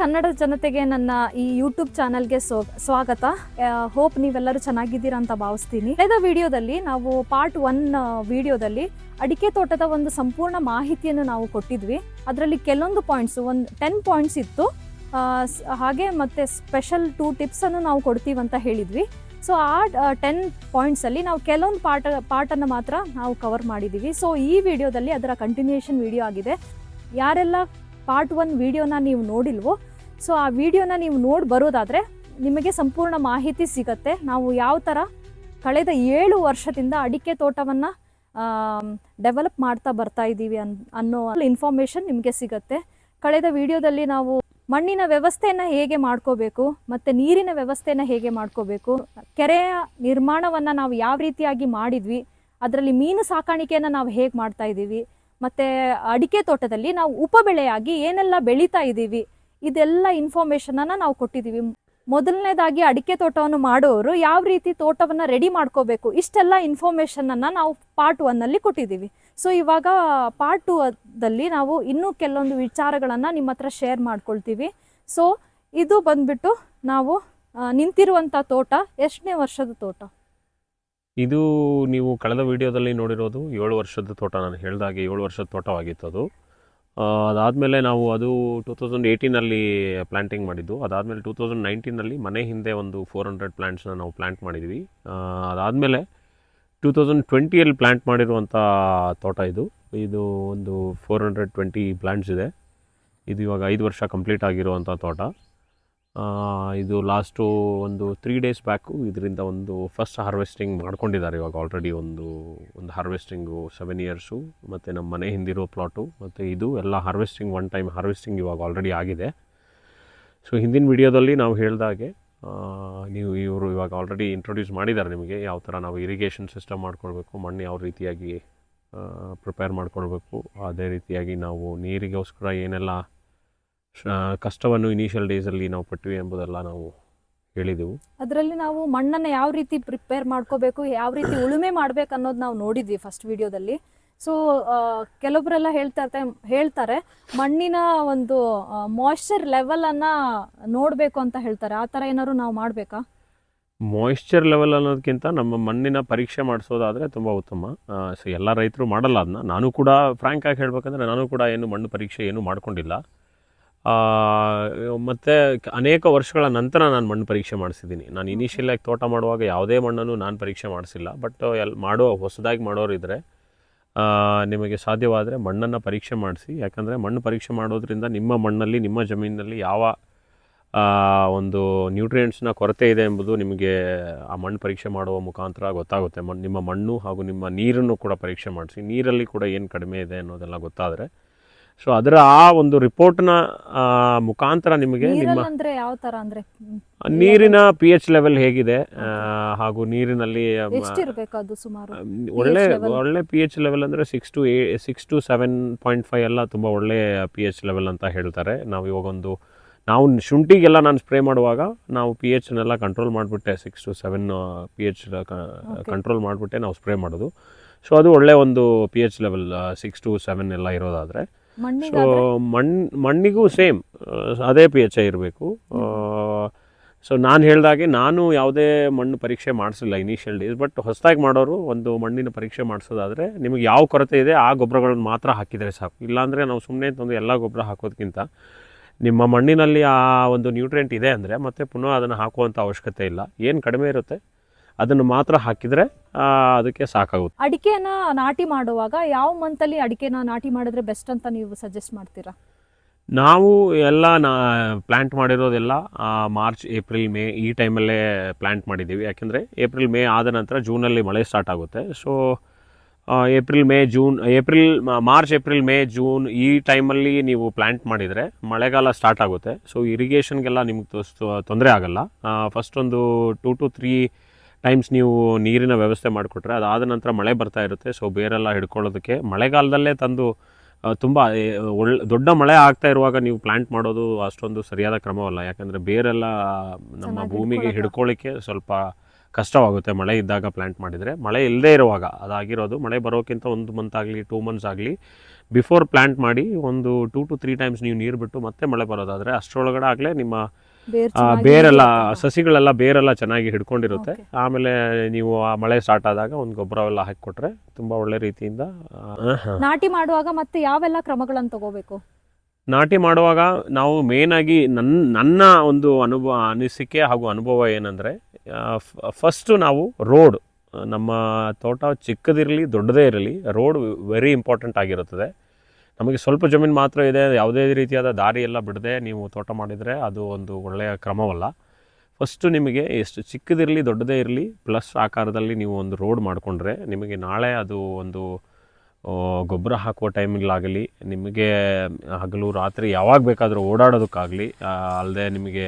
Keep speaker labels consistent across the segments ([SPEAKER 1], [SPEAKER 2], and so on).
[SPEAKER 1] ಕನ್ನಡ ಜನತೆಗೆ ನನ್ನ ಈ ಯೂಟ್ಯೂಬ್ ಚಾನಲ್ಗೆ ಸ್ವಾಗತ. ಹೋಪ್ ನೀವೆಲ್ಲರೂ ಚೆನ್ನಾಗಿದ್ದೀರಾ ಅಂತ ಭಾವಿಸ್ತೀನಿ. ಕಳೆದ ವಿಡಿಯೋದಲ್ಲಿ ನಾವು ಪಾರ್ಟ್ ಒನ್ ವಿಡಿಯೋದಲ್ಲಿ ಅಡಿಕೆ ತೋಟದ ಒಂದು ಸಂಪೂರ್ಣ ಮಾಹಿತಿಯನ್ನು ನಾವು ಕೊಟ್ಟಿದ್ವಿ. ಅದರಲ್ಲಿ ಕೆಲವೊಂದು ಪಾಯಿಂಟ್ಸ್ ಒಂದು ಟೆನ್ ಪಾಯಿಂಟ್ಸ್ ಇತ್ತು. ಹಾಗೆ ಮತ್ತೆ ಸ್ಪೆಷಲ್ ಟೂ ಟಿಪ್ಸ್ ಅನ್ನು ನಾವು ಕೊಡ್ತೀವಿ ಅಂತ ಹೇಳಿದ್ವಿ. ಸೊ ಆ ಟೆನ್ ಪಾಯಿಂಟ್ಸ್ ಅಲ್ಲಿ ನಾವು ಕೆಲವೊಂದು ಪಾರ್ಟ್ ಪಾರ್ಟನ್ನು ಮಾತ್ರ ನಾವು ಕವರ್ ಮಾಡಿದ್ದೀವಿ. ಸೊ ಈ ವಿಡಿಯೋದಲ್ಲಿ ಅದರ ಕಂಟಿನ್ಯೂಷನ್ ವಿಡಿಯೋ ಆಗಿದೆ. ಯಾರೆಲ್ಲ ಪಾರ್ಟ್ ಒನ್ ವಿಡಿಯೋನ ನೀವು ನೋಡಿಲ್ವೋ ಸೊ ಆ ವಿಡಿಯೋನ ನೀವು ನೋಡಿ ಬರೋದಾದರೆ ನಿಮಗೆ ಸಂಪೂರ್ಣ ಮಾಹಿತಿ ಸಿಗತ್ತೆ. ನಾವು ಯಾವ ಥರ ಕಳೆದ ಏಳು ವರ್ಷದಿಂದ ಅಡಿಕೆ ತೋಟವನ್ನು ಡೆವಲಪ್ ಮಾಡ್ತಾ ಬರ್ತಾ ಇದ್ದೀವಿ ಅನ್, ಅನ್ನೋ ಇನ್ಫಾರ್ಮೇಷನ್ ನಿಮಗೆ ಸಿಗತ್ತೆ. ಕಳೆದ ವಿಡಿಯೋದಲ್ಲಿ ನಾವು ಮಣ್ಣಿನ ವ್ಯವಸ್ಥೆಯನ್ನು ಹೇಗೆ ಮಾಡ್ಕೋಬೇಕು, ಮತ್ತು ನೀರಿನ ವ್ಯವಸ್ಥೆಯನ್ನು ಹೇಗೆ ಮಾಡ್ಕೋಬೇಕು, ಕೆರೆಯ ನಿರ್ಮಾಣವನ್ನು ನಾವು ಯಾವ ರೀತಿಯಾಗಿ ಮಾಡಿದ್ವಿ, ಅದರಲ್ಲಿ ಮೀನು ಸಾಕಾಣಿಕೆಯನ್ನು ನಾವು ಹೇಗೆ ಮಾಡ್ತಾ ಇದ್ದೀವಿ, ಮತ್ತು ಅಡಿಕೆ ತೋಟದಲ್ಲಿ ನಾವು ಉಪಬೆಳೆಯಾಗಿ ಏನೆಲ್ಲ ಬೆಳೀತಾ ಇದ್ದೀವಿ ಇದೆಲ್ಲ ಇನ್ಫಾರ್ಮೇಷನನ್ನು ನಾವು ಕೊಟ್ಟಿದ್ದೀವಿ ಮೊದಲನೇದಾಗಿ ಅಡಿಕೆ ತೋಟವನ್ನು ಮಾಡೋರು ಯಾವ ರೀತಿ ತೋಟವನ್ನು ರೆಡಿ ಮಾಡ್ಕೋಬೇಕು ಇಷ್ಟೆಲ್ಲ ಇನ್ಫಾರ್ಮೇಷನನ್ನು ನಾವು ಪಾರ್ಟ್ ಒನ್ನಲ್ಲಿ ಕೊಟ್ಟಿದ್ದೀವಿ ಸೊ ಇವಾಗ ಪಾರ್ಟ್ ಟೂ ದಲ್ಲಿ ನಾವು ಇನ್ನೂ ಕೆಲವೊಂದು ವಿಚಾರಗಳನ್ನು ನಿಮ್ಮ ಹತ್ರ ಶೇರ್ ಮಾಡ್ಕೊಳ್ತೀವಿ. ಸೊ ಇದು ಬಂದ್ಬಿಟ್ಟು ನಾವು ನಿಂತಿರುವಂಥ ತೋಟ, ಎಷ್ಟನೇ ವರ್ಷದ ತೋಟ?
[SPEAKER 2] ಇದು ನೀವು ಕಳೆದ ವಿಡಿಯೋದಲ್ಲಿ ನೋಡಿರೋದು ಏಳು ವರ್ಷದ ತೋಟ. ನಾನು ಹೇಳಿದಾಗೆ ಏಳು ವರ್ಷದ ತೋಟವಾಗಿತ್ತು ಅದು. ಅದಾದಮೇಲೆ ನಾವು ಅದು ಟೂ ತೌಸಂಡ್ ಏಯ್ಟೀನಲ್ಲಿ ಪ್ಲ್ಯಾಂಟಿಂಗ್ ಮಾಡಿದ್ದು. ಅದಾದಮೇಲೆ ಟೂ ತೌಸಂಡ್ ನೈನ್ಟೀನಲ್ಲಿ ಮನೆ ಹಿಂದೆ ಒಂದು ಫೋರ್ ಹಂಡ್ರೆಡ್ ಪ್ಲ್ಯಾಂಟ್ಸ್ನ ನಾವು ಪ್ಲ್ಯಾಂಟ್ ಮಾಡಿದ್ವಿ. ಅದಾದಮೇಲೆ ಟೂ ತೌಸಂಡ್ ಟ್ವೆಂಟಿಯಲ್ಲಿ ಪ್ಲ್ಯಾಂಟ್ ಮಾಡಿರುವಂಥ ತೋಟ ಇದು. ಇದು ಒಂದು ಫೋರ್ ಹಂಡ್ರೆಡ್ ಟ್ವೆಂಟಿ ಪ್ಲ್ಯಾಂಟ್ಸ್ ಇದೆ. ಇದು ಇವಾಗ ಐದು ವರ್ಷ ಕಂಪ್ಲೀಟ್ ಆಗಿರುವಂಥ ತೋಟ. ಇದು ಲಾಸ್ಟು ಒಂದು ತ್ರೀ ಡೇಸ್ ಬ್ಯಾಕು ಇದರಿಂದ ಒಂದು ಫಸ್ಟ್ ಹಾರ್ವೆಸ್ಟಿಂಗ್ ಮಾಡ್ಕೊಂಡಿದ್ದಾರೆ ಇವಾಗ ಆಲ್ರೆಡಿ ಒಂದು ಒಂದು ಹಾರ್ವೆಸ್ಟಿಂಗು ಸೆವೆನ್ ಇಯರ್ಸು ಮತ್ತು ನಮ್ಮ ಮನೆ ಹಿಂದಿರೋ ಪ್ಲಾಟು ಮತ್ತು ಇದು ಎಲ್ಲ ಹಾರ್ವೆಸ್ಟಿಂಗ್ ಒನ್ ಟೈಮ್ ಹಾರ್ವೆಸ್ಟಿಂಗ್ ಇವಾಗ ಆಲ್ರೆಡಿ ಆಗಿದೆ. ಸೊ ಹಿಂದಿನ ವಿಡಿಯೋದಲ್ಲಿ ನಾವು ಹೇಳಿದಾಗೆ ನೀವು ಇವರು ಇವಾಗ ಆಲ್ರೆಡಿ ಇಂಟ್ರೊಡ್ಯೂಸ್ ಮಾಡಿದ್ದಾರೆ ನಿಮಗೆ, ಯಾವ ಥರ ನಾವು ಇರಿಗೇಷನ್ ಸಿಸ್ಟಮ್ ಮಾಡ್ಕೊಳ್ಬೇಕು, ಮಣ್ಣು ಯಾವ ರೀತಿಯಾಗಿ ಪ್ರಿಪೇರ್ ಮಾಡ್ಕೊಳ್ಬೇಕು, ಅದೇ ರೀತಿಯಾಗಿ ನಾವು ನೀರಿಗೋಸ್ಕರ ಏನೆಲ್ಲ ಕಷ್ಟವನ್ನು ಇನಿಷಿಯಲ್ ಡೇಸಲ್ಲಿ ನಾವು ಪಟ್ವಿ ಎಂಬುದೆಲ್ಲ ನಾವು ಹೇಳಿದೆವು.
[SPEAKER 1] ಅದರಲ್ಲಿ ನಾವು ಮಣ್ಣನ್ನು ಯಾವ ರೀತಿ ಪ್ರಿಪೇರ್ ಮಾಡ್ಕೋಬೇಕು ಯಾವ ರೀತಿ ಉಳುಮೆ ಮಾಡ್ಬೇಕು ಅನ್ನೋದು ನಾವು ನೋಡಿದ್ವಿ ಫಸ್ಟ್ ವಿಡಿಯೋದಲ್ಲಿ ಸೊ ಕೆಲವರೆಲ್ಲ ಹೇಳ್ತಾ ಇರ್ತಾರೆ ಹೇಳ್ತಾರೆ ಮಣ್ಣಿನ ಒಂದು ಮಾಯ್ಶ್ಚರ್ ಲೆವೆಲನ್ನು ನೋಡಬೇಕು ಅಂತ ಹೇಳ್ತಾರೆ. ಆ ಥರ ಏನಾದ್ರು ನಾವು ಮಾಡಬೇಕಾ?
[SPEAKER 2] ಮಾಯಿಶ್ಚರ್ ಲೆವೆಲ್ ಅನ್ನೋದಕ್ಕಿಂತ ನಮ್ಮ ಮಣ್ಣಿನ ಪರೀಕ್ಷೆ ಮಾಡಿಸೋದಾದರೆ ತುಂಬ ಉತ್ತಮ. ಸೊ ಎಲ್ಲ ರೈತರು ಮಾಡಲ್ಲ ಅದನ್ನ ನಾನು ಕೂಡ ಫ್ರ್ಯಾಂಕ್ ಆಗಿ ಹೇಳ್ಬೇಕಂದ್ರೆ ನಾನು ಕೂಡ ಏನು ಮಣ್ಣು ಪರೀಕ್ಷೆ ಏನು ಮಾಡ್ಕೊಂಡಿಲ್ಲ. ಮತ್ತು ಅನೇಕ ವರ್ಷಗಳ ನಂತರ ನಾನು ಮಣ್ಣು ಪರೀಕ್ಷೆ ಮಾಡಿಸಿದ್ದೀನಿ. ನಾನು ಇನಿಷಿಯಲಾಗಿ ತೋಟ ಮಾಡುವಾಗ ಯಾವುದೇ ಮಣ್ಣನ್ನು ನಾನು ಪರೀಕ್ಷೆ ಮಾಡಿಸಿಲ್ಲ. ಬಟ್ ಎಲ್ಲಿ ಮಾಡೋ ಹೊಸದಾಗಿ ಮಾಡೋರು ಇದ್ದರೆ ನಿಮಗೆ ಸಾಧ್ಯವಾದರೆ ಮಣ್ಣನ್ನು ಪರೀಕ್ಷೆ ಮಾಡಿಸಿ. ಯಾಕಂದರೆ ಮಣ್ಣು ಪರೀಕ್ಷೆ ಮಾಡೋದ್ರಿಂದ ನಿಮ್ಮ ಮಣ್ಣಲ್ಲಿ ನಿಮ್ಮ ಜಮೀನಿನಲ್ಲಿ ಯಾವ ಒಂದು ನ್ಯೂಟ್ರಿಯೆಂಟ್ಸ್ನ ಕೊರತೆ ಇದೆ ಎಂಬುದು ನಿಮಗೆ ಆ ಮಣ್ಣು ಪರೀಕ್ಷೆ ಮಾಡುವ ಮುಖಾಂತರ ಗೊತ್ತಾಗುತ್ತೆ. ಮಣ್ಣು ನಿಮ್ಮ ಮಣ್ಣು ಹಾಗೂ ನಿಮ್ಮ ನೀರನ್ನು ಕೂಡ ಪರೀಕ್ಷೆ ಮಾಡಿಸಿ. ನೀರಲ್ಲಿ ಕೂಡ ಏನು ಕಡಿಮೆ ಇದೆ ಅನ್ನೋದೆಲ್ಲ ಗೊತ್ತಾದರೆ ಸೊ ಅದರ ಆ ಒಂದು ರಿಪೋರ್ಟ್ನ ಮುಖಾಂತರ ನಿಮಗೆ ನಿಮ್ಮ
[SPEAKER 1] ಅಂದ್ರೆ ಯಾವ ಥರ ಅಂದ್ರೆ?
[SPEAKER 2] ನೀರಿನ ಪಿ ಎಚ್ ಲೆವೆಲ್ ಹೇಗಿದೆ ಹಾಗೂ ನೀರಿನಲ್ಲಿ
[SPEAKER 1] ಸುಮಾರು?
[SPEAKER 2] ಒಳ್ಳೆ ಒಳ್ಳೆ ಪಿ ಎಚ್ ಲೆವೆಲ್ ಅಂದರೆ ಸಿಕ್ಸ್ ಟು ಏ six to seven point five ಎಲ್ಲ ತುಂಬ ಒಳ್ಳೆ ಪಿ ಎಚ್ ಲೆವೆಲ್ ಅಂತ ಹೇಳ್ತಾರೆ. ನಾವು ಇವಾಗ ಒಂದು ನಾವು ಶುಂಠಿಗೆಲ್ಲ ನಾನು ಸ್ಪ್ರೇ ಮಾಡುವಾಗ ನಾವು ಪಿ ಎಚ್ನೆಲ್ಲ ಕಂಟ್ರೋಲ್ ಮಾಡಿಬಿಟ್ಟೆ six to seven P H control ಮಾಡಿಬಿಟ್ಟೆ ನಾವು ಸ್ಪ್ರೇ ಮಾಡೋದು. ಸೊ ಅದು ಒಳ್ಳೆ ಒಂದು P H level six to seven ಎಲ್ಲ ಇರೋದಾದರೆ. ಸೊ ಮಣ್ ಮಣ್ಣಿಗೂ ಸೇಮ್ ಅದೇ ಪಿ ಎಚ್ ಇರಬೇಕು. ಸೊ ನಾನು ಹೇಳಿದಾಗೆ ನಾನು ಯಾವುದೇ ಮಣ್ಣು ಪರೀಕ್ಷೆ ಮಾಡಿಸಿಲ್ಲ ಇನಿಷಿಯಲ್ ಡೇಸ್ ಬಟ್ ಹೊಸದಾಗಿ ಮಾಡೋರು ಒಂದು ಮಣ್ಣಿನ ಪರೀಕ್ಷೆ ಮಾಡಿಸೋದಾದರೆ ನಿಮಗೆ ಯಾವ ಕೊರತೆ ಇದೆ ಆ ಗೊಬ್ಬರಗಳನ್ನು ಮಾತ್ರ ಹಾಕಿದರೆ ಸಾಕು. ಇಲ್ಲಾಂದರೆ ನಾವು ಸುಮ್ಮನೆ ತಂದು ಎಲ್ಲ ಗೊಬ್ಬರ ಹಾಕೋದಕ್ಕಿಂತ ನಿಮ್ಮ ಮಣ್ಣಿನಲ್ಲಿ ಆ ಒಂದು ನ್ಯೂಟ್ರಿಯೆಂಟ್ ಇದೆ ಅಂದರೆ ಮತ್ತೆ ಪುನಃ ಅದನ್ನು ಹಾಕುವಂಥ ಅವಶ್ಯಕತೆ ಇಲ್ಲ. ಏನು ಕಡಿಮೆ ಇರುತ್ತೆ? ಅದನ್ನು ಮಾತ್ರ ಹಾಕಿದರೆ ಅದಕ್ಕೆ ಸಾಕಾಗುತ್ತೆ.
[SPEAKER 1] ಅಡಿಕೆನ ನಾಟಿ ಮಾಡುವಾಗ ಯಾವ ಮಂತಲ್ಲಿ ಅಡಿಕೆನ ನಾಟಿ ಮಾಡಿದ್ರೆ ಬೆಸ್ಟ್ ಅಂತ ನೀವು ಸಜೆಸ್ಟ್ ಮಾಡ್ತೀರಾ?
[SPEAKER 2] ನಾವು ಎಲ್ಲ ನಾ ಪ್ಲ್ಯಾಂಟ್ ಮಾಡಿರೋದೆಲ್ಲ ಮಾರ್ಚ್ ಏಪ್ರಿಲ್ ಮೇ ಈ ಟೈಮಲ್ಲೇ ಪ್ಲ್ಯಾಂಟ್ ಮಾಡಿದ್ದೀವಿ. ಯಾಕೆಂದರೆ ಏಪ್ರಿಲ್ ಮೇ ಆದ ನಂತರ ಜೂನಲ್ಲಿ ಮಳೆ ಸ್ಟಾರ್ಟ್ ಆಗುತ್ತೆ. So April May June April March April May June ಈ ಟೈಮಲ್ಲಿ ನೀವು ಪ್ಲ್ಯಾಂಟ್ ಮಾಡಿದರೆ ಮಳೆಗಾಲ ಸ್ಟಾರ್ಟ್ ಆಗುತ್ತೆ. ಸೊ ಇರಿಗೇಷನ್ಗೆಲ್ಲ ನಿಮ್ಗೆ ತೊಂದರೆ ಆಗಲ್ಲ. ಫಸ್ಟ್ ಒಂದು ಟೂ ಟು ತ್ರೀ ಟೈಮ್ಸ್ ನೀವು ನೀರಿನ ವ್ಯವಸ್ಥೆ ಮಾಡಿಕೊಟ್ರೆ ಅದಾದ ನಂತರ ಮಳೆ ಬರ್ತಾ ಇರುತ್ತೆ. ಸೊ ಬೇರೆಲ್ಲ ಹಿಡ್ಕೊಳ್ಳೋದಕ್ಕೆ ಮಳೆಗಾಲದಲ್ಲೇ ತಂದು ತುಂಬ ಒಳ್ಳೆ ದೊಡ್ಡ ಮಳೆ ಆಗ್ತಾ ಇರುವಾಗ ನೀವು ಪ್ಲಾಂಟ್ ಮಾಡೋದು ಅಷ್ಟೊಂದು ಸರಿಯಾದ ಕ್ರಮವಲ್ಲ. ಯಾಕಂದರೆ ಬೇರೆಲ್ಲ ನಮ್ಮ ಭೂಮಿಗೆ. ಹಿಡ್ಕೊಳ್ಳಿಕ್ಕೆ ಸ್ವಲ್ಪ ಕಷ್ಟವಾಗುತ್ತೆ ಮಳೆ ಇದ್ದಾಗ ಪ್ಲ್ಯಾಂಟ್ ಮಾಡಿದರೆ. ಮಳೆ ಇಲ್ಲದೇ ಇರುವಾಗ ಅದಾಗಿರೋದು ಮಳೆ ಬರೋಕ್ಕಿಂತ ಒಂದು ಮಂತ್ ಆಗಲಿ ಟೂ ಮಂತ್ಸ್ ಆಗಲಿ ಬಿಫೋರ್ ಪ್ಲ್ಯಾಂಟ್ ಮಾಡಿ ಒಂದು ಟೂ ಟು ತ್ರೀ ಟೈಮ್ಸ್ ನೀವು ನೀರು ಬಿಟ್ಟು ಮತ್ತೆ ಮಳೆ ಬರೋದಾದರೆ ಅಷ್ಟರೊಳಗಡೆ ಆಗಲೇ ನಿಮ್ಮ ಬೇರೆಲ್ಲ ಸಸಿಗಳೆಲ್ಲ ಬೇರೆಲ್ಲ ಚೆನ್ನಾಗಿ ಹಿಡ್ಕೊಂಡಿರುತ್ತೆ. ಆಮೇಲೆ ನೀವು ಆ ಮಳೆ ಸ್ಟಾರ್ಟ್ ಆದಾಗ ಒಂದು ಗೊಬ್ಬರವೆಲ್ಲ ಹಾಕಿಕೊಟ್ರೆ ತುಂಬಾ ಒಳ್ಳೆ ರೀತಿಯಿಂದ
[SPEAKER 1] ನಾಟಿ ಮಾಡುವಾಗ ಮತ್ತೆ ಯಾವೆಲ್ಲ ಕ್ರಮಗಳನ್ನು ತಗೋಬೇಕು?
[SPEAKER 2] ನಾಟಿ ಮಾಡುವಾಗ ನಾವು ಮೇನ್ ಆಗಿ ನನ್ನ ನನ್ನ ಒಂದು ಅನುಭವ ಅನಿಸಿಕೆ ಹಾಗೂ ಅನುಭವ ಏನಂದ್ರೆ ಫಸ್ಟು ನಾವು ರೋಡ್ ನಮ್ಮ ತೋಟ ಚಿಕ್ಕದಿರಲಿ ದೊಡ್ಡದೇ ಇರಲಿ ರೋಡ್ ವೆರಿ ಇಂಪಾರ್ಟೆಂಟ್ ಆಗಿರುತ್ತದೆ. ನಮಗೆ ಸ್ವಲ್ಪ ಜಮೀನು ಮಾತ್ರ ಇದೆ. ಯಾವುದೇ ರೀತಿಯಾದ ದಾರಿ ಎಲ್ಲ ಬಿಡದೆ ನೀವು ತೋಟ ಮಾಡಿದರೆ ಅದು ಒಂದು ಒಳ್ಳೆಯ ಕ್ರಮವಲ್ಲ. ಫಸ್ಟು ನಿಮಗೆ ಎಷ್ಟು ಚಿಕ್ಕದಿರಲಿ ದೊಡ್ಡದೇ ಇರಲಿ ಪ್ಲಸ್ ಆಕಾರದಲ್ಲಿ ನೀವು ಒಂದು ರೋಡ್ ಮಾಡಿಕೊಂಡ್ರೆ ನಿಮಗೆ ನಾಳೆ ಅದು ಒಂದು ಗೊಬ್ಬರ ಹಾಕುವ ಆಗಲಿ ನಿಮಗೆ ಹಗಲು ರಾತ್ರಿ ಯಾವಾಗ ಬೇಕಾದರೂ ಓಡಾಡೋದಕ್ಕಾಗಲಿ ಅಲ್ಲದೆ ನಿಮಗೆ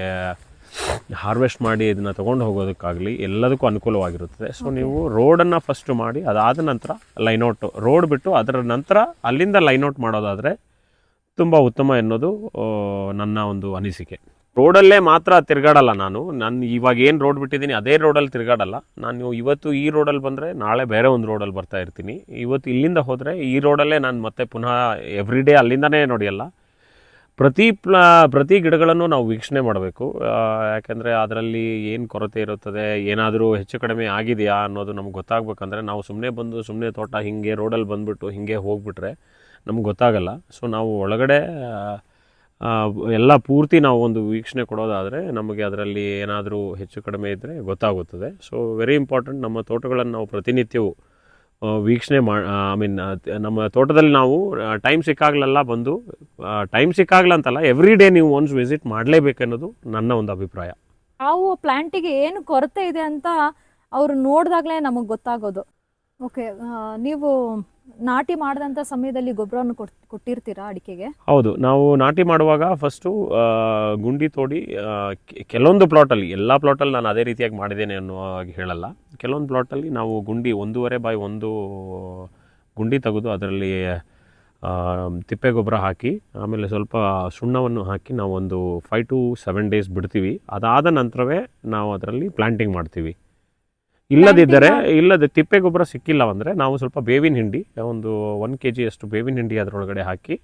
[SPEAKER 2] ಹಾರ್ವೆಸ್ಟ್ ಮಾಡಿ ಇದನ್ನು ತೊಗೊಂಡು ಹೋಗೋದಕ್ಕಾಗಲಿ ಎಲ್ಲದಕ್ಕೂ ಅನುಕೂಲವಾಗಿರುತ್ತದೆ. ಸೊ ನೀವು ರೋಡನ್ನು ಫಸ್ಟ್ ಮಾಡಿ, ಅದಾದ ನಂತರ ಲೈನೌಟ್ ರೋಡ್ ಬಿಟ್ಟು ಅದರ ನಂತರ ಅಲ್ಲಿಂದ ಲೈನೌಟ್ ಮಾಡೋದಾದರೆ ತುಂಬ ಉತ್ತಮ ಎನ್ನೋದು ನನ್ನ ಒಂದು ಅನಿಸಿಕೆ. ರೋಡಲ್ಲೇ ಮಾತ್ರ ತಿರುಗಾಡಲ್ಲ ನಾನು. ನಾನು ಇವಾಗ ಏನು ರೋಡ್ ಬಿಟ್ಟಿದ್ದೀನಿ ಅದೇ ರೋಡಲ್ಲಿ ತಿರುಗಾಡಲ್ಲ. ನಾನು ಇವತ್ತು ಈ ರೋಡಲ್ಲಿ ಬಂದರೆ ನಾಳೆ ಬೇರೆ ಒಂದು ರೋಡಲ್ಲಿ ಬರ್ತಾ ಇರ್ತೀನಿ. ಇವತ್ತು ಇಲ್ಲಿಂದ ಹೋದರೆ ಈ ರೋಡಲ್ಲೇ ನಾನು ಮತ್ತೆ ಪುನಃ ಎವ್ರಿ ಡೇ ಅಲ್ಲಿಂದನೇ ನೋಡಿಯಲ್ಲ. ಪ್ರತಿ ಪ್ರತಿ ಗಿಡಗಳನ್ನು ನಾವು ವೀಕ್ಷಣೆ ಮಾಡಬೇಕು. ಯಾಕೆಂದರೆ ಅದರಲ್ಲಿ ಏನು ಕೊರತೆ ಇರುತ್ತದೆ, ಏನಾದರೂ ಹೆಚ್ಚು ಕಡಿಮೆ ಆಗಿದೆಯಾ ಅನ್ನೋದು ನಮ್ಗೆ ಗೊತ್ತಾಗಬೇಕಂದ್ರೆ ನಾವು ಸುಮ್ಮನೆ ಬಂದು ಸುಮ್ಮನೆ ತೋಟ ಹಿಂಗೆ ರೋಡಲ್ಲಿ ಬಂದುಬಿಟ್ಟು ಹಿಂಗೆ ಹೋಗ್ಬಿಟ್ರೆ ನಮ್ಗೆ ಗೊತ್ತಾಗಲ್ಲ. ಸೊ, ನಾವು ಒಳಗಡೆ ಎಲ್ಲ ಪೂರ್ತಿ ನಾವು ಒಂದು ವೀಕ್ಷಣೆ ಕೊಡೋದಾದರೆ ನಮಗೆ ಅದರಲ್ಲಿ ಏನಾದರೂ ಹೆಚ್ಚು ಕಡಿಮೆ ಇದ್ದರೆ ಗೊತ್ತಾಗುತ್ತದೆ. ಸೊ ವೆರಿ ಇಂಪಾರ್ಟೆಂಟ್ ನಮ್ಮ ತೋಟಗಳನ್ನು ನಾವು ಪ್ರತಿನಿತ್ಯವೂ ವೀಕ್ಷಣೆ ಮಾ ಐ ಮೀನ್ ನಮ್ಮ ತೋಟದಲ್ಲಿ ನಾವು ಟೈಮ್ ಸಿಕ್ಕಾಗಲೆಲ್ಲ ಬಂದು ಟೈಮ್ ಸಿಕ್ಕಾಗಲ್ಲ ಅಂತಲ್ಲ ಎವ್ರಿ ಡೇ ನೀವು ಒನ್ಸ್ ವಿಸಿಟ್ ಮಾಡಲೇಬೇಕನ್ನೋದು ನನ್ನ ಒಂದು ಅಭಿಪ್ರಾಯ.
[SPEAKER 1] ನಾವು ಪ್ಲಾಂಟಿಗೆ ಏನು ಕೊರತೆ ಇದೆ ಅಂತ ಅವ್ರು ನೋಡಿದಾಗಲೇ ನಮಗೆ ಗೊತ್ತಾಗೋದು. ಓಕೆ ನೀವು ನಾಟಿ ಮಾಡಿದಂಥ ಸಮಯದಲ್ಲಿ ಗೊಬ್ಬರವನ್ನು ಕೊಟ್, ಕೊಟ್ಟಿರ್ತೀರಾ ಅಡಿಕೆಗೆ?
[SPEAKER 2] ಹೌದು, ನಾವು ನಾಟಿ ಮಾಡುವಾಗ ಫಸ್ಟು ಗುಂಡಿ ತೋಡಿ ಕೆಲವೊಂದು ಪ್ಲಾಟಲ್ಲಿ ಎಲ್ಲ ಪ್ಲಾಟಲ್ಲಿ ನಾನು ಅದೇ ರೀತಿಯಾಗಿ ಮಾಡಿದ್ದೇನೆ ಅನ್ನೋ ಹಾಗೆ ಹೇಳಲ್ಲ. ಕೆಲವೊಂದು ಪ್ಲಾಟಲ್ಲಿ ನಾವು ಗುಂಡಿ ಒಂದೂವರೆ ಬಾಯ್ ಒಂದು ಗುಂಡಿ ತೆಗೆದು ಅದರಲ್ಲಿ ತಿಪ್ಪೆ ಗೊಬ್ಬರ ಹಾಕಿ, ಆಮೇಲೆ ಸ್ವಲ್ಪ ಸುಣ್ಣವನ್ನು ಹಾಕಿ ನಾವು ಒಂದು ಫೈವ್ ಟು ಸೆವೆನ್ ಡೇಸ್ ಬಿಡ್ತೀವಿ. ಅದಾದ ನಂತರವೇ ನಾವು ಅದರಲ್ಲಿ ಪ್ಲಾಂಟಿಂಗ್ ಮಾಡ್ತೀವಿ. ಇಲ್ಲದಿದ್ದರೆ ಇಲ್ಲದೆ ತಿಪ್ಪೆ ಗೊಬ್ಬರ ಸಿಕ್ಕಿಲ್ಲ ಅಂದರೆ ನಾವು ಸ್ವಲ್ಪ ಬೇವಿನ ಹಿಂಡಿ ಒಂದು ಒನ್ ಕೆ ಜಿಯಷ್ಟು ಬೇವಿನ ಹಿಂಡಿ ಅದರೊಳಗಡೆ ಹಾಕಿ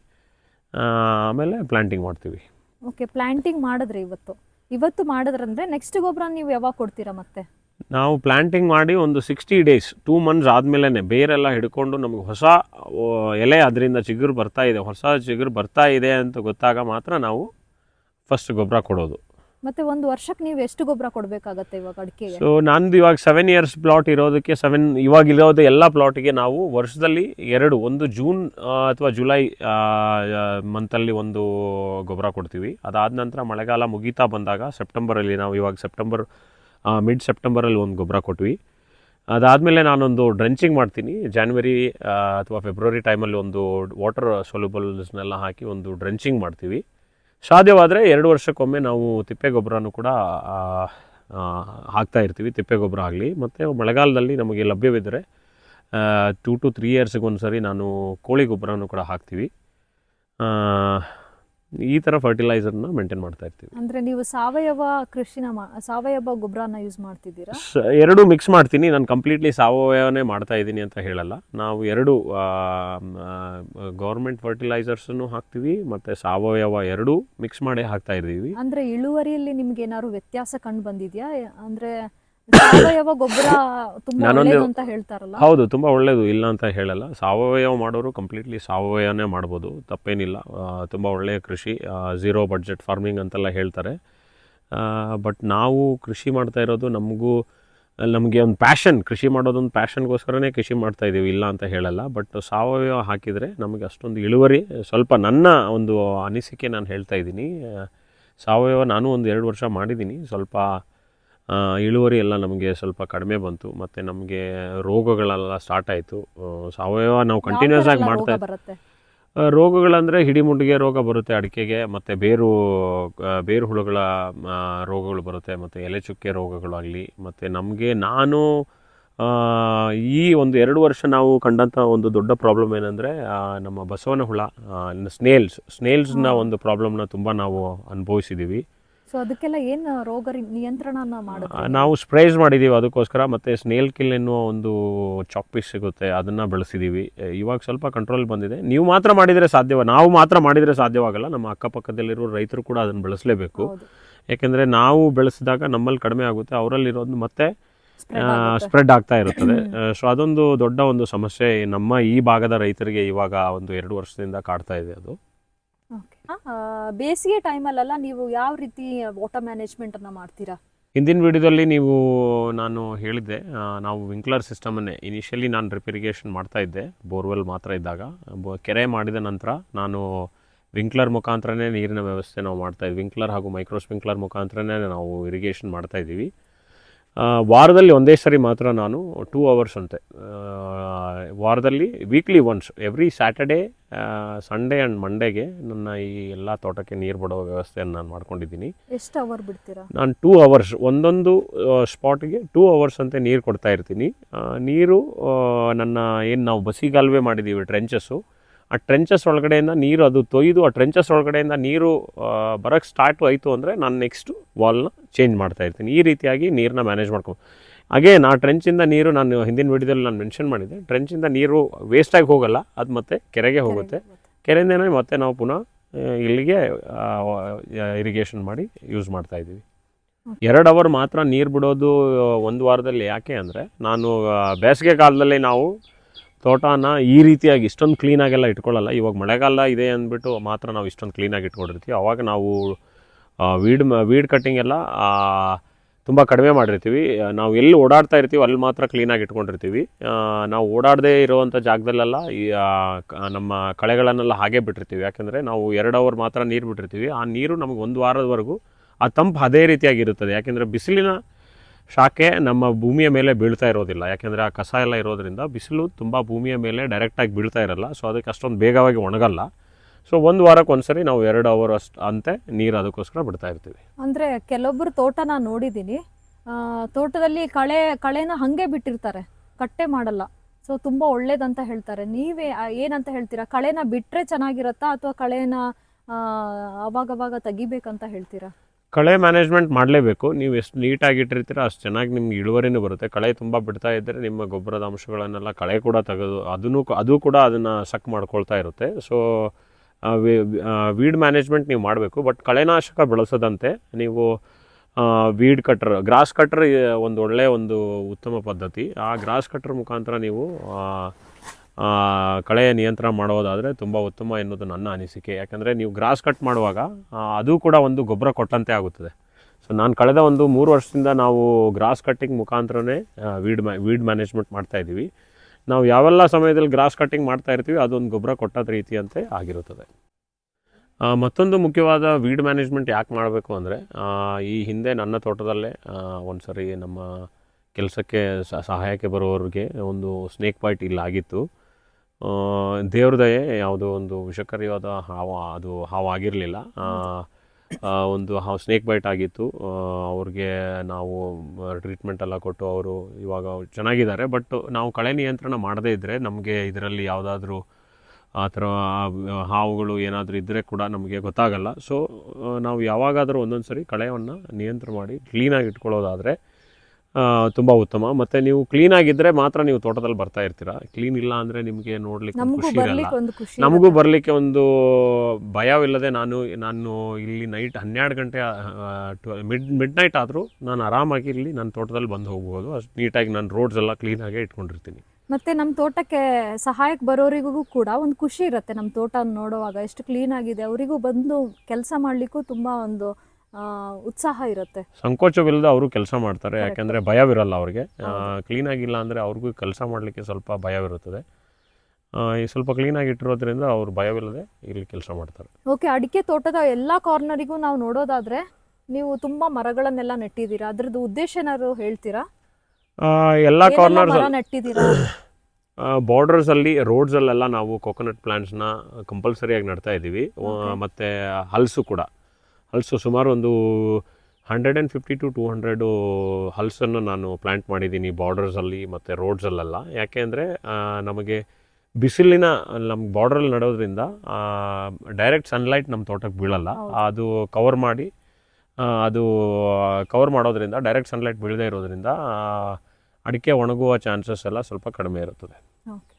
[SPEAKER 2] ಆಮೇಲೆ ಪ್ಲಾಂಟಿಂಗ್ ಮಾಡ್ತೀವಿ.
[SPEAKER 1] ಓಕೆ ಪ್ಲಾಂಟಿಂಗ್ ಮಾಡಿದ್ರೆ ಇವತ್ತು. ಇವತ್ತು ಮಾಡಿದ್ರಂದ್ರೆ ನೆಕ್ಸ್ಟ್ ಗೊಬ್ಬರ ನೀವು ಯಾವಾಗ ಕೊಡ್ತೀರಾ ಮತ್ತೆ?
[SPEAKER 2] ನಾವು ಪ್ಲಾಂಟಿಂಗ್ ಮಾಡಿ ಒಂದು ಸಿಕ್ಸ್ಟಿ ಡೇಸ್ ಟೂ ಮಂತ್ಸ್ ಆದಮೇಲೆ ಬೇರೆಲ್ಲ ಹಿಡ್ಕೊಂಡು ನಮಗೆ ಹೊಸ ಎಲೆ ಅದರಿಂದ ಚಿಗುರು ಬರ್ತಾ ಇದೆ. ಹೊಸ ಚಿಗುರು ಬರ್ತಾ ಇದೆ ಅಂತ ಗೊತ್ತಾಗ ಮಾತ್ರ ನಾವು ಫಸ್ಟ್ ಗೊಬ್ಬರ ಕೊಡೋದು.
[SPEAKER 1] ಮತ್ತೆ ಒಂದು ವರ್ಷಕ್ಕೆ ನೀವು ಎಷ್ಟು ಗೊಬ್ಬರ ಕೊಡಬೇಕಾಗತ್ತೆ ಇವಾಗ ಅಡಿಕೆಗೆ?
[SPEAKER 2] ಸೊ ನಂದು ಇವಾಗ ಸೆವೆನ್ ಇಯರ್ಸ್ ಪ್ಲಾಟ್ ಇರೋದಕ್ಕೆ ಸೆವೆನ್ ಇವಾಗ ಇರೋದು ಎಲ್ಲ ಪ್ಲಾಟಿಗೆ ನಾವು ವರ್ಷದಲ್ಲಿ ಎರಡು, ಒಂದು ಜೂನ್ ಅಥವಾ ಜುಲೈ ಮಂತಲ್ಲಿ ಒಂದು ಗೊಬ್ಬರ ಕೊಡ್ತೀವಿ. ಅದಾದ ನಂತರ ಮಳೆಗಾಲ ಮುಗೀತಾ ಬಂದಾಗ ಸೆಪ್ಟೆಂಬರಲ್ಲಿ ನಾವು ಇವಾಗ ಸೆಪ್ಟೆಂಬರ್ ಮಿಡ್ ಸೆಪ್ಟೆಂಬರಲ್ಲಿ ಒಂದು ಗೊಬ್ಬರ ಕೊಟ್ವಿ. ಅದಾದಮೇಲೆ ನಾನೊಂದು ಡ್ರೆಂಚಿಂಗ್ ಮಾಡ್ತೀನಿ. ಜಾನ್ವರಿ ಅಥವಾ ಫೆಬ್ರವರಿ ಟೈಮಲ್ಲಿ ಒಂದು ವಾಟರ್ ಸೊಲ್ಯೂಬಲ್ಸ್ನೆಲ್ಲ ಹಾಕಿ ಒಂದು ಡ್ರೆಂಚಿಂಗ್ ಮಾಡ್ತೀವಿ. ಸಾಧ್ಯವಾದರೆ ಎರಡು ವರ್ಷಕ್ಕೊಮ್ಮೆ ನಾವು ತಿಪ್ಪೆ ಗೊಬ್ಬರನೂ ಕೂಡ ಹಾಕ್ತಾ ಇರ್ತೀವಿ, ತಿಪ್ಪೆ ಗೊಬ್ಬರ ಆಗಲಿ. ಮತ್ತು ಮಳೆಗಾಲದಲ್ಲಿ ನಮಗೆ ಲಭ್ಯವಿದ್ದರೆ ಟೂ ಟು ತ್ರೀ ಇಯರ್ಸಿಗೆ ಒಂದು ಸರಿ ನಾನು ಕೋಳಿ ಗೊಬ್ಬರನೂ ಕೂಡ ಹಾಕ್ತೀವಿ. ಈ ಥರ ಫರ್ಟಿಲೈಸರ್ನ ಮೇಂಟೈನ್ ಮಾಡ್ತಾ ಇರ್ತೀವಿ.
[SPEAKER 1] ಅಂದ್ರೆ ನೀವು ಸಾವಯವ ಕೃಷಿನ ಸಾವಯವ ಗೊಬ್ಬರನ ಯೂಸ್ ಮಾಡ್ತಿದ್ದೀರಾ?
[SPEAKER 2] ಎರಡು ಮಿಕ್ಸ್ ಮಾಡ್ತೀನಿ. ನಾನು ಕಂಪ್ಲೀಟ್ಲಿ ಸಾವಯವನೇ ಮಾಡ್ತಾ ಇದ್ದೀನಿ ಅಂತ ಹೇಳಲ್ಲ. ನಾವು ಎರಡು ಗೌರ್ಮೆಂಟ್ ಫರ್ಟಿಲೈಸರ್ಸನ್ನು ಹಾಕ್ತೀವಿ ಮತ್ತು ಸಾವಯವ ಎರಡು ಮಿಕ್ಸ್ ಮಾಡಿ ಹಾಕ್ತಾ ಇದ್ದೀವಿ.
[SPEAKER 1] ಅಂದ್ರೆ ಇಳುವರಿಯಲ್ಲಿ ನಿಮ್ಗೆ ಏನಾದ್ರು ವ್ಯತ್ಯಾಸ ಕಂಡು ಬಂದಿದ್ಯಾ? ಅಂದ್ರೆ ಸಾವಯವ ಗೊಬ್ಬರ ತುಂಬಾ ಒಳ್ಳೇದು ಅಂತ ಹೇಳ್ತಾರಲ್ಲ.
[SPEAKER 2] ಹೌದು ತುಂಬ ಒಳ್ಳೆಯದು ಇಲ್ಲ ಅಂತ ಹೇಳಲ್ಲ. ಸಾವಯವ ಮಾಡೋರು ಕಂಪ್ಲೀಟ್ಲಿ ಸಾವಯವನೇ ಮಾಡ್ಬೋದು ತಪ್ಪೇನಿಲ್ಲ. ತುಂಬ ಒಳ್ಳೆಯ ಕೃಷಿ ಝೀರೋ ಬಡ್ಜೆಟ್ ಫಾರ್ಮಿಂಗ್ ಅಂತೆಲ್ಲ ಹೇಳ್ತಾರೆ. ಬಟ್ ನಾವು ಕೃಷಿ ಮಾಡ್ತಾ ಇರೋದು ನಮಗೂ ನಮಗೆ ಒಂದು ಪ್ಯಾಷನ್ ಕೃಷಿ ಮಾಡೋದೊಂದು ಪ್ಯಾಷನ್ಗೋಸ್ಕರನೇ ಕೃಷಿ ಮಾಡ್ತಾ ಇದ್ದೀವಿ ಇಲ್ಲ ಅಂತ ಹೇಳಲ್ಲ. ಬಟ್ ಸಾವಯವ ಹಾಕಿದರೆ ನಮಗೆ ಅಷ್ಟೊಂದು ಇಳುವರಿ ಸ್ವಲ್ಪ ನನ್ನ ಒಂದು ಅನಿಸಿಕೆ ನಾನು ಹೇಳ್ತಾ ಇದ್ದೀನಿ. ಸಾವಯವ ನಾನು ಒಂದು ಎರಡು ವರ್ಷ ಮಾಡಿದ್ದೀನಿ ಸ್ವಲ್ಪ ಇಳುವರಿ ಎಲ್ಲ ನಮಗೆ ಸ್ವಲ್ಪ ಕಡಿಮೆ ಬಂತು ಮತ್ತು ನಮಗೆ ರೋಗಗಳೆಲ್ಲ ಸ್ಟಾರ್ಟ್ ಆಯಿತು. ಸಾವಯವ ನಾವು ಕಂಟಿನ್ಯೂಸ್ ಆಗಿ ಮಾಡ್ತಾ ರೋಗಗಳಂದರೆ ಹಿಡಿಮುಂಡಿಗೆ ರೋಗ ಬರುತ್ತೆ ಅಡಿಕೆಗೆ ಮತ್ತು ಬೇರು ಬೇರು ಹುಳುಗಳ ರೋಗಗಳು ಬರುತ್ತೆ ಮತ್ತು ಎಲೆ ಚುಕ್ಕೆ ರೋಗಗಳಾಗಲಿ ಮತ್ತು ನಮಗೆ ನಾನು ಈ ಒಂದು ಎರಡು ವರ್ಷ ನಾವು ಕಂಡಂಥ ಒಂದು ದೊಡ್ಡ ಪ್ರಾಬ್ಲಮ್ ಏನಂದರೆ ನಮ್ಮ ಬಸವನ ಹುಳ ಸ್ನೇಲ್ಸ್ ಸ್ನೇಲ್ಸ್ನ ಒಂದು ಪ್ರಾಬ್ಲಮ್ನ ತುಂಬ ನಾವು ಅನುಭವಿಸಿದ್ದೀವಿ
[SPEAKER 1] ಸೊ ಅದಕ್ಕೆಲ್ಲ ಏನು ರೋಗ
[SPEAKER 2] ನಿಯಂತ್ರಣ
[SPEAKER 1] ಮಾಡುತ್ತೆ?
[SPEAKER 2] ನಾವು ಸ್ಪ್ರೇಸ್ ಮಾಡಿದ್ದೀವಿ ಅದಕ್ಕೋಸ್ಕರ ಮತ್ತು ಸ್ನೇಲ್ ಕಿಲ್ ಎನ್ನುವ ಒಂದು ಚಾಕ್ ಪೀಸ್ ಸಿಗುತ್ತೆ ಅದನ್ನು ಬೆಳೆಸಿದ್ದೀವಿ ಇವಾಗ ಸ್ವಲ್ಪ ಕಂಟ್ರೋಲ್ ಬಂದಿದೆ. ನೀವು ಮಾತ್ರ ಮಾಡಿದರೆ ಸಾಧ್ಯವ ನಾವು ಮಾತ್ರ ಮಾಡಿದರೆ ಸಾಧ್ಯವಾಗಲ್ಲ. ನಮ್ಮ ಅಕ್ಕಪಕ್ಕದಲ್ಲಿರೋ ರೈತರು ಕೂಡ ಅದನ್ನು ಬೆಳೆಸಲೇಬೇಕು. ಯಾಕಂದ್ರೆ ನಾವು ಬೆಳೆಸಿದಾಗ ನಮ್ಮಲ್ಲಿ ಕಡಿಮೆ ಆಗುತ್ತೆ ಅವರಲ್ಲಿರೋದು ಮತ್ತೆ ಸ್ಪ್ರೆಡ್ ಆಗ್ತಾ ಇರುತ್ತದೆ. ಸೊ ಅದೊಂದು ದೊಡ್ಡ ಒಂದು ಸಮಸ್ಯೆ ನಮ್ಮ ಈ ಭಾಗದ ರೈತರಿಗೆ ಇವಾಗ ಒಂದು ಎರಡು ವರ್ಷದಿಂದ ಕಾಡ್ತಾ ಇದೆ ಅದು.
[SPEAKER 1] ಬೇಸಿಗೆ ಟೈಮಲ್ಲೆಲ್ಲ ನೀವು ಯಾವ ರೀತಿ ವಾಟರ್ ಮ್ಯಾನೇಜ್ಮೆಂಟ್ ಅನ್ನ ಮಾಡ್ತೀರಾ?
[SPEAKER 2] ಹಿಂದಿನ ವಿಡಿಯೋದಲ್ಲಿ ನೀವು, ನಾನು ಹೇಳಿದ್ದೆ ನಾವು ವಿಂಕ್ಲರ್ ಸಿಸ್ಟಮನ್ನೇ ಇನಿಷಿಯಲಿ ನಾನು ರಿಪೇರಿಗೇಷನ್ ಮಾಡ್ತಾ ಇದ್ದೆ ಬೋರ್ವೆಲ್ ಮಾತ್ರ ಇದ್ದಾಗ. ಕೆರೆ ಮಾಡಿದ ನಂತರ ನಾನು ವಿಂಕ್ಲರ್ ಮುಖಾಂತರನೇ ನೀರಿನ ವ್ಯವಸ್ಥೆ ನಾವು ಮಾಡ್ತಾ ಇದ್ವಿ. ವಿಂಕ್ಲರ್ ಹಾಗೂ ಮೈಕ್ರೋ ಸ್ಪ್ರಿಂಕ್ಲರ್ ಮುಖಾಂತರನೇ ನಾವು ಇರಿಗೇಷನ್ ಮಾಡ್ತಾ ಇದ್ದೀವಿ. ವಾರದಲ್ಲಿ ಒಂದೇ ಸರಿ ಮಾತ್ರ ನಾನು ಟೂ ಅವರ್ಸ್ ಅಂತೆ. ವಾರದಲ್ಲಿ weekly once every Saturday Sunday and ಮಂಡೇಗೆ ನನ್ನ ಈ ಎಲ್ಲ ತೋಟಕ್ಕೆ ನೀರು ಬಿಡೋ ವ್ಯವಸ್ಥೆಯನ್ನು ನಾನು ಮಾಡ್ಕೊಂಡಿದ್ದೀನಿ.
[SPEAKER 1] ಎಷ್ಟು ಅವರ್ ಬಿಡ್ತೀರಾ?
[SPEAKER 2] ನಾನು ಟೂ ಅವರ್ಸ್ ಒಂದೊಂದು ಸ್ಪಾಟ್ಗೆ ಟೂ ಅವರ್ಸ್ ಅಂತ ನೀರು ಕೊಡ್ತಾ ಇರ್ತೀನಿ. ನೀರು ನನ್ನ ಏನು ನಾವು ಬಸಿಗಾಲುವೆ ಮಾಡಿದ್ದೀವಿ ಟ್ರೆಂಚಸ್ಸು ಆ ಟ್ರೆಂಚಸ್ ಒಳಗಡೆಯಿಂದ ನೀರು ಅದು ತೊಯ್ದು ಆ ಟ್ರೆಂಚಸ್ ಒಳಗಡೆಯಿಂದ ನೀರು ಬರೋಕ್ಕೆ ಸ್ಟಾರ್ಟ್ ಆಯಿತು ಅಂದರೆ ನಾನು ನೆಕ್ಸ್ಟು ವಾಲ್ನ ಚೇಂಜ್ ಮಾಡ್ತಾ ಇರ್ತೀನಿ. ಈ ರೀತಿಯಾಗಿ ನೀರನ್ನ ಮ್ಯಾನೇಜ್ ಮಾಡ್ಕೊಂಡು ಅಗೇನ್ ಆ ಟ್ರೆಂಚಿಂದ ನೀರು ನಾನು ಹಿಂದಿನ ವಿಡಿಯೋದಲ್ಲಿ ನಾನು ಮೆನ್ಷನ್ ಮಾಡಿದ್ದೆ. ಟ್ರೆಂಚಿಂದ ನೀರು ವೇಸ್ಟಾಗಿ ಹೋಗಲ್ಲ ಅದು ಮತ್ತೆ ಕೆರೆಗೆ ಹೋಗುತ್ತೆ. ಕೆರೆಯಿಂದನೇ ಮತ್ತೆ ನಾವು ಪುನಃ ಇಲ್ಲಿಗೆ ಇರಿಗೇಷನ್ ಮಾಡಿ ಯೂಸ್ ಮಾಡ್ತಾ ಇದ್ದೀವಿ. ಎರಡು ಅವರ್ ಮಾತ್ರ ನೀರು ಬಿಡೋದು ಒಂದು ವಾರದಲ್ಲಿ ಯಾಕೆ ಅಂದರೆ ನಾನು ಬೇಸಿಗೆ ಕಾಲದಲ್ಲಿ ನಾವು ತೋಟನ ಈ ರೀತಿಯಾಗಿ ಇಷ್ಟೊಂದು ಕ್ಲೀನಾಗೆಲ್ಲ ಇಟ್ಕೊಳ್ಳಲ್ಲ. ಇವಾಗ ಮಳೆಗಾಲ ಇದೆ ಅಂದ್ಬಿಟ್ಟು ಮಾತ್ರ ನಾವು ಇಷ್ಟೊಂದು ಕ್ಲೀನಾಗಿ ಇಟ್ಕೊಂಡಿರ್ತೀವಿ. ಅವಾಗ ನಾವು ವೀಡ್ ವೀಡ್ ಕಟ್ಟಿಂಗ್ ಎಲ್ಲ ತುಂಬ ಕಡಿಮೆ ಮಾಡಿರ್ತೀವಿ. ನಾವು ಎಲ್ಲಿ ಓಡಾಡ್ತಾ ಇರ್ತೀವಿ ಅಲ್ಲಿ ಮಾತ್ರ ಕ್ಲೀನಾಗಿ ಇಟ್ಕೊಂಡಿರ್ತೀವಿ. ನಾವು ಓಡಾಡದೇ ಇರುವಂಥ ಜಾಗದಲ್ಲೆಲ್ಲ ಈ ನಮ್ಮ ಕಳೆಗಳನ್ನೆಲ್ಲ ಹಾಗೆ ಬಿಟ್ಟಿರ್ತೀವಿ. ಯಾಕೆಂದರೆ ನಾವು ಎರಡು ಅವರ್ ಮಾತ್ರ ನೀರು ಬಿಟ್ಟಿರ್ತೀವಿ. ಆ ನೀರು ನಮಗೆ ಒಂದು ವಾರದವರೆಗೂ ಆ ತಂಪು ಅದೇ ರೀತಿಯಾಗಿರುತ್ತದೆ ಯಾಕೆಂದರೆ ಬಿಸಿಲಿನ ಶಾಖೆ ನಮ್ಮ ಭೂಮಿಯ ಮೇಲೆ ಬೀಳ್ತಾ ಇರೋದಿಲ್ಲ. ಯಾಕೆಂದರೆ ಆ ಕಸ ಎಲ್ಲ ಇರೋದ್ರಿಂದ ಬಿಸಿಲು ತುಂಬ ಭೂಮಿಯ ಮೇಲೆ ಡೈರೆಕ್ಟಾಗಿ ಬೀಳ್ತಾ ಇರಲ್ಲ. ಸೊ ಅದಕ್ಕೆ ಅಷ್ಟೊಂದು ಬೇಗವಾಗಿ ಒಣಗಲ್ಲ. ಸೊ ಒಂದು ವಾರಕ್ಕೆ ಒಂದ್ಸರಿ ನಾವು ಎರಡು ಅವರ್ ಅಷ್ಟು ಅಂತೆ ನೀರು ಅದಕ್ಕೋಸ್ಕರ ಬಿಡ್ತಾ ಇರ್ತೀವಿ.
[SPEAKER 1] ಅಂದರೆ ಕೆಲವೊಬ್ಬರು ತೋಟ ನಾನು ನೋಡಿದ್ದೀನಿ ತೋಟದಲ್ಲಿ ಕಳೆ, ಕಳೆನ ಹಂಗೆ ಬಿಟ್ಟಿರ್ತಾರೆ. ಕಟ್ಟೆ ಮಾಡಲ್ಲ. ಸೊ ತುಂಬ ಒಳ್ಳೇದಂತ ಹೇಳ್ತಾರೆ. ನೀವೇ ಏನಂತ ಹೇಳ್ತೀರಾ? ಕಳೆನ ಬಿಟ್ಟರೆ ಚೆನ್ನಾಗಿರುತ್ತಾ ಅಥವಾ ಕಳೆನ ಅವಾಗವಾಗ ತೆಗಿಬೇಕಂತ ಹೇಳ್ತೀರಾ?
[SPEAKER 2] ಕಳೆ ಮ್ಯಾನೇಜ್ಮೆಂಟ್ ಮಾಡಲೇಬೇಕು. ನೀವು ಎಷ್ಟು ನೀಟಾಗಿ ಇಟ್ಟಿರ್ತೀರ ಅಷ್ಟು ಚೆನ್ನಾಗಿ ನಿಮ್ಗೆ ಇಳುವರಿನೂ ಬರುತ್ತೆ. ಕಳೆ ತುಂಬ ಬಿಡ್ತಾ ಇದ್ದರೆ ನಿಮ್ಮ ಗೊಬ್ಬರದ ಅಂಶಗಳನ್ನೆಲ್ಲ ಕಳೆ ಕೂಡ ತೆಗೆದು ಅದನ್ನು ಅದು ಕೂಡ ಅದನ್ನು ಸಕ್ ಮಾಡ್ಕೊಳ್ತಾ ಇರುತ್ತೆ. ಸೊ ವೀಡ್ ಮ್ಯಾನೇಜ್ಮೆಂಟ್ ನೀವು ಮಾಡಬೇಕು. ಬಟ್ ಕಳೆನಾಶಕ ಬಳಸದಂತೆ ನೀವು ವೀಡ್ ಕಟ್ರ್ ಗ್ರಾಸ್ ಕಟ್ರ್ ಒಂದು ಒಳ್ಳೆಯ ಒಂದು ಉತ್ತಮ ಪದ್ಧತಿ. ಆ ಗ್ರಾಸ್ ಕಟ್ರ್ ಮುಖಾಂತರ ನೀವು ಕಳೆಯ ನಿಯಂತ್ರಣ ಮಾಡೋದಾದರೆ ತುಂಬ ಉತ್ತಮ ಎನ್ನುವುದು ನನ್ನ ಅನಿಸಿಕೆ. ಯಾಕಂದರೆ ನೀವು ಗ್ರಾಸ್ ಕಟ್ ಮಾಡುವಾಗ ಅದು ಕೂಡ ಒಂದು ಗೊಬ್ಬರ ಕೊಟ್ಟಂತೆ ಆಗುತ್ತದೆ. ಸೊ ನಾನು ಕಳೆದ ಒಂದು ಮೂರು ವರ್ಷದಿಂದ ನಾವು ಗ್ರಾಸ್ ಕಟ್ಟಿಂಗ್ ಮುಖಾಂತರನೇ ವೀಡ್ ಮ್ಯಾ ವೀಡ್ ಮ್ಯಾನೇಜ್ಮೆಂಟ್ ಮಾಡ್ತಾಯಿದ್ದೀವಿ ನಾವು ಯಾವೆಲ್ಲ ಸಮಯದಲ್ಲಿ ಗ್ರಾಸ್ ಕಟ್ಟಿಂಗ್ ಮಾಡ್ತಾ ಇರ್ತೀವಿ ಅದೊಂದು ಗೊಬ್ಬರ ಕೊಟ್ಟದ ರೀತಿಯಂತೆ ಆಗಿರುತ್ತದೆ. ಮತ್ತೊಂದು ಮುಖ್ಯವಾದ ವೀಡ್ ಮ್ಯಾನೇಜ್ಮೆಂಟ್ ಯಾಕೆ ಮಾಡಬೇಕು ಅಂದರೆ ಈ ಹಿಂದೆ ನನ್ನ ತೋಟದಲ್ಲೇ ಒಂದು ಸರಿ ನಮ್ಮ ಕೆಲಸಕ್ಕೆ ಸಹಾಯಕ್ಕೆ ಬರುವವರಿಗೆ ಒಂದು ಸ್ನೇಕ್ ಬೈಟ್ ಇಲ್ಲಿ ಆಗಿತ್ತು. ಆ, ದೇವ್ರ ದಯೆ ಯಾವುದೋ ಒಂದು ವಿಷಕರಿಯಾದ ಹಾವು ಅದು ಹಾವು ಆಗಿರಲಿಲ್ಲ ಒಂದು ಹಾವು ಸ್ನೇಕ್ ಬೈಟ್ ಆಗಿತ್ತು. ಅವ್ರಿಗೆ ನಾವು ಟ್ರೀಟ್ಮೆಂಟ್ ಎಲ್ಲ ಕೊಟ್ಟು ಅವರು ಇವಾಗ ಚೆನ್ನಾಗಿದ್ದಾರೆ. ಬಟ್ ನಾವು ಕಳೆ ನಿಯಂತ್ರಣ ಮಾಡದೇ ಇದ್ದರೆ ನಮಗೆ ಇದರಲ್ಲಿ ಯಾವುದಾದ್ರೂ ಆ ಥರ ಹಾವುಗಳು ಏನಾದರೂ ಇದ್ದರೆ ಕೂಡ ನಮಗೆ ಗೊತ್ತಾಗಲ್ಲ. ಸೊ ನಾವು ಯಾವಾಗಾದರೂ ಒಂದೊಂದು ಸರಿ ಕಳೆಯನ್ನು ನಿಯಂತ್ರಣ ಮಾಡಿ ಕ್ಲೀನಾಗಿ ಇಟ್ಕೊಳ್ಳೋದಾದರೆ ತುಂಬ ಉತ್ತಮ. ಮತ್ತೆ ನೀವು ಕ್ಲೀನ್ ಆಗಿದ್ರೆ ಮಾತ್ರ ನೀವು ತೋಟದಲ್ಲಿ ಬರ್ತಾ ಇರ್ತೀರಾ? ಕ್ಲೀನ್ ಇಲ್ಲ ಅಂದ್ರೆ ನಿಮಗೆ ನೋಡ್ಲಿಕ್ಕೆ ಖುಷಿ
[SPEAKER 1] ನಮಗೂ
[SPEAKER 2] ಇರಲ್ಲ.
[SPEAKER 1] ಬರ್ಲಿಕ್ಕೆ ಒಂದು ಖುಷಿ
[SPEAKER 2] ನಮಗೂ ಬರಲಿಕ್ಕೆ ಒಂದು ಭಯವಿಲ್ಲದೆ ನಾನು ನಾನು ಇಲ್ಲಿ ನೈಟ್ ಹನ್ನೆರಡು ಗಂಟೆ ಮಿಡ್ ಮಿಡ್ ನೈಟ್ ಆದರೂ ನಾನು ಆರಾಮಾಗಿ ಇಲ್ಲಿ ನನ್ನ ತೋಟದಲ್ಲಿ ಬಂದು ಹೋಗ್ಬೋದು. ಅಷ್ಟು ನೀಟಾಗಿ ನಾನು ರೋಡ್ಸ್ ಎಲ್ಲ ಆಗಿ ಇಟ್ಕೊಂಡಿರ್ತೀನಿ.
[SPEAKER 1] ಮತ್ತೆ ನಮ್ಮ ತೋಟಕ್ಕೆ ಸಹಾಯಕ್ಕೆ ಬರೋರಿಗೂ ಕೂಡ ಒಂದು ಖುಷಿ ಇರುತ್ತೆ. ನಮ್ಮ ತೋಟ ನೋಡುವಾಗ ಎಷ್ಟು ಕ್ಲೀನ್ ಆಗಿದೆ ಅವರಿಗೂ ಬಂದು ಕೆಲಸ ಮಾಡಲಿಕ್ಕೂ ತುಂಬಾ ಒಂದು ಉತ್ಸಾಹ ಇರುತ್ತೆ.
[SPEAKER 2] ಸಂಕೋಚವಿಲ್ಲದೆ ಅವರು ಕೆಲಸ ಮಾಡ್ತಾರೆ ಯಾಕೆಂದ್ರೆ ಭಯವಿರಲ್ಲ ಅವ್ರಿಗೆ.
[SPEAKER 1] ಕ್ಲೀನ್
[SPEAKER 2] ಕ್ಲೀನಾಗಿಲ್ಲ ಅಂದರೆ ಅವ್ರಿಗೂ ಕೆಲಸ ಮಾಡಲಿಕ್ಕೆ ಸ್ವಲ್ಪ ಭಯವಿರುತ್ತದೆ. ಈ ಸ್ವಲ್ಪ ಕ್ಲೀನಾಗಿ ಇಟ್ಟಿರೋದ್ರಿಂದ ಅವ್ರು ಭಯವಿಲ್ಲದೆ ಇಲ್ಲಿ ಕೆಲಸ ಮಾಡ್ತಾರೆ.
[SPEAKER 1] ಓಕೆ ಅಡಿಕೆ ತೋಟದ ಎಲ್ಲಾ ಕಾರ್ನರಿಗೂ ನಾವು ನೋಡೋದಾದ್ರೆ ನೀವು ತುಂಬಾ ಮರಗಳನ್ನೆಲ್ಲ ನೆಟ್ಟಿದ್ದೀರಾ? ಅದ್ರದ್ದು ಉದ್ದೇಶ ಏನಾದ್ರು ಹೇಳ್ತೀರಾ?
[SPEAKER 2] ಎಲ್ಲ
[SPEAKER 1] ಕಾರ್ನರ್
[SPEAKER 2] ಕಾರ್ನರ್ಸ್
[SPEAKER 1] ನೆಟ್ಟಿದ್ದೀರಾ?
[SPEAKER 2] ಬಾರ್ಡರ್ಸಲ್ಲಿ ರೋಡ್ಸಲ್ಲೆಲ್ಲ ನಾವು ಕೊಕೊನಟ್ ಪ್ಲಾಂಟ್ಸ್ನ ಕಂಪಲ್ಸರಿಯಾಗಿ ನಡ್ತಾ ಇದ್ದೀವಿ. ಮತ್ತು ಹಲ್ಸು ಕೂಡ. ಹಲ್ಸು ಸುಮಾರು ಒಂದು hundred and fifty to two hundred ಹಲ್ಸನ್ನು ನಾನು ಪ್ಲ್ಯಾಂಟ್ ಮಾಡಿದ್ದೀನಿ ಬಾರ್ಡರ್ಸಲ್ಲಿ ಮತ್ತು ರೋಡ್ಸಲ್ಲೆಲ್ಲ ಯಾಕೆ ಅಂದರೆ ನಮಗೆ ಬಿಸಿಲಿನ ನಮ್ಮ ಬಾರ್ಡ್ರಲ್ಲಿ ನಡೋದ್ರಿಂದ ಡೈರೆಕ್ಟ್ ಸನ್ಲೈಟ್ ನಮ್ಮ ತೋಟಕ್ಕೆ ಬೀಳಲ್ಲ. ಅದು ಕವರ್ ಮಾಡಿ ಅದು ಕವರ್ ಮಾಡೋದ್ರಿಂದ ಡೈರೆಕ್ಟ್ ಸನ್ಲೈಟ್ ಬೀಳದೇ ಇರೋದ್ರಿಂದ ಅಡಿಕೆ ಒಣಗುವ ಚಾನ್ಸಸ್ ಎಲ್ಲ ಸ್ವಲ್ಪ ಕಡಿಮೆ ಇರುತ್ತದೆ.
[SPEAKER 1] ಓಕೆ